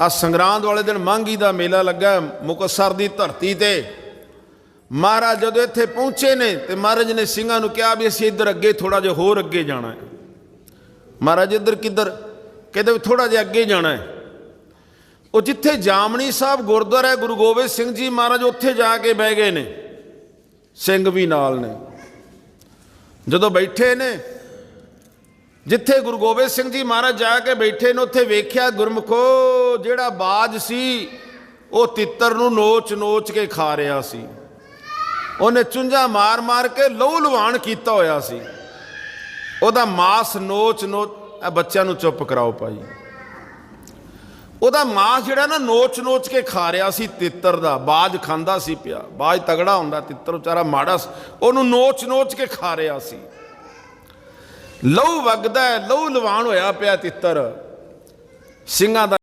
ਆ ਸੰਗਰਾਂਦ ਵਾਲੇ ਦਿਨ ਮੰਗੀ ਦਾ ਮੇਲਾ ਲੱਗਾ ਮੁਕਤਸਰ ਦੀ ਧਰਤੀ ਤੇ। ਮਹਾਰਾਜ ਜਦੋਂ ਇੱਥੇ ਪਹੁੰਚੇ ਨੇ ਤੇ ਮਹਾਰਾਜ ਨੇ ਸਿੰਘਾਂ ਨੂੰ ਕਿਹਾ ਵੀ ਅਸੀਂ ਇੱਧਰ ਅੱਗੇ ਥੋੜਾ ਜਿਹਾ ਹੋਰ ਅੱਗੇ ਜਾਣਾ ਹੈ। ਮਹਾਰਾਜ ਇੱਧਰ ਕਿੱਧਰ? ਕਹਿੰਦੇ ਵੀ ਥੋੜਾ ਜਿਹਾ ਅੱਗੇ ਜਾਣਾ ਹੈ। ਉਹ ਜਿੱਥੇ ਜਾਮਣੀ ਸਾਹਿਬ ਗੁਰਦੁਆਰਾ ਹੈ, ਗੁਰੂ ਗੋਬਿੰਦ ਸਿੰਘ ਜੀ ਮਹਾਰਾਜ ਉੱਥੇ ਜਾ ਕੇ ਬਹਿ ਗਏ ਨੇ। ਸਿੰਘ ਵੀ ਨਾਲ ਨੇ। ਜਦੋਂ ਬੈਠੇ ਨੇ ਜਿੱਥੇ ਗੁਰੂ ਗੋਬਿੰਦ ਸਿੰਘ ਜੀ ਮਹਾਰਾਜ ਜਾ ਕੇ ਬੈਠੇ ਨੇ, ਉੱਥੇ ਵੇਖਿਆ ਗੁਰਮਖੋ, ਜਿਹੜਾ ਬਾਜ ਸੀ, ਉਹ ਤਿੱਤਰ ਨੂੰ ਨੋਚ ਨੋਚ ਕੇ ਖਾ ਰਿਹਾ ਸੀ। ਉਹਨੇ ਚੁੰਝਾ ਮਾਰ ਮਾਰ ਕੇ ਲਹੂ ਲੁਹਾਨ ਕੀਤਾ ਹੋਇਆ ਸੀ। ਉਹਦਾ ਮਾਸ ਨੋਚ ਨੋਚ ਇਹ ਬੱਚਿਆਂ ਨੂੰ ਚੁੱਪ ਕਰਾਓ ਭਾਈ। ਉਹਦਾ ਮਾਸ ਜਿਹੜਾ ਨਾ ਨੋਚ ਨੋਚ ਕੇ ਖਾ ਰਿਹਾ ਸੀ, ਤਿੱਤਰ ਦਾ, ਬਾਜ ਖਾਂਦਾ ਸੀ ਪਿਆ। ਬਾਜ ਤਗੜਾ ਹੁੰਦਾ, ਤਿੱਤਰ ਵਿਚਾਰਾ ਮਾੜਾ ਸੀ। ਉਹਨੂੰ ਨੋਚ ਨੋਚ ਕੇ ਖਾ ਰਿਹਾ ਸੀ। ਲਹੂ ਵਗਦਾ ਹੈ, ਲਹੂ ਲਵਾਨ ਹੋਇਆ ਪਿਆ ਤਿੱਤਰ। ਸਿੰਘਾਂ ਦਾ